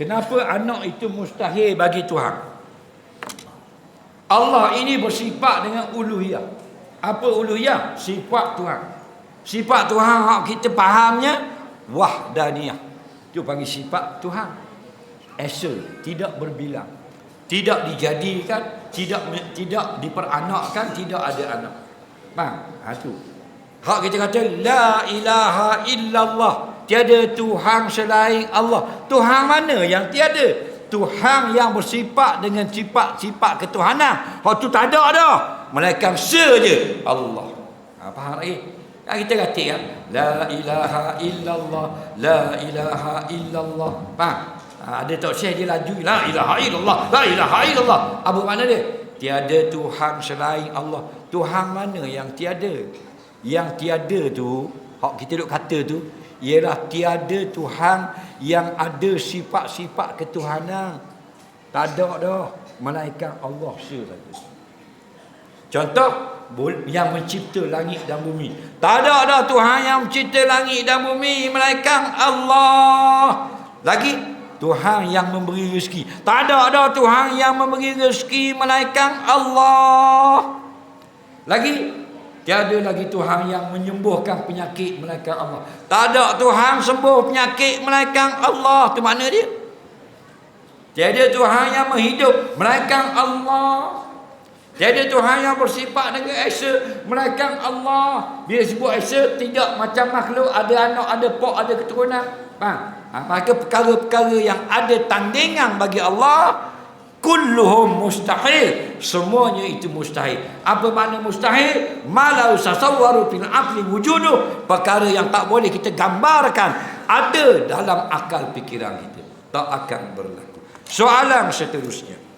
Kenapa anak itu mustahil bagi Tuhan? Allah ini bersifat dengan uluhiyah. Apa uluhiyah? Sifat Tuhan. Sifat Tuhan hak kita fahamnya wahdaniyah. Itu panggil sifat Tuhan. Esa, tidak berbilang. Tidak dijadikan, tidak tidak diperanakkan, tidak ada anak. Faham? Ha tu. Hak kita kata la ilaha illallah. Tiada Tuhan selain Allah. Tuhan mana yang tiada? Tuhan yang bersifat dengan sifat-sifat ketuhanan. Hak tu tak ada dah. Melainkan saja Allah. Ha, faham lagi? Ha, kita kata kan? La ilaha illallah. La ilaha illallah. Faham? Ha, ada tak syekh dia laju. La ilaha illallah. La ilaha illallah. Apa makna dia? Tiada Tuhan selain Allah. Tuhan mana yang tiada? Yang tiada tu, hak kita duk kata tu, ialah tiada Tuhan yang ada sifat-sifat ketuhanan. Tak ada dah. Melainkan Allah saja. Contoh, yang mencipta langit dan bumi. Tak ada dah Tuhan yang mencipta langit dan bumi. Melainkan Allah. Lagi, Tuhan yang memberi rezeki. Tak ada dah Tuhan yang memberi rezeki. Melainkan Allah. Lagi, Tiada lagi Tuhan yang menyembuhkan penyakit melainkan Allah. Tak ada Tuhan sembuh penyakit melainkan Allah. Itu makna dia. Tiada Tuhan yang menghidup melainkan Allah. Tiada Tuhan yang bersifat dengan Esa melainkan Allah. Bila sebut Esa tidak macam makhluk ada anak, ada pok, ada keturunan. Faham? Ha, maka perkara-perkara yang ada tandingan bagi Allah kulluhum mustahil. Semuanya itu mustahil. Apa makna mustahil? Malau sasawwaru fil aqli wujuduh perkara yang tak boleh kita gambarkan ada dalam akal fikiran kita. Tak akan berlaku. Soalan seterusnya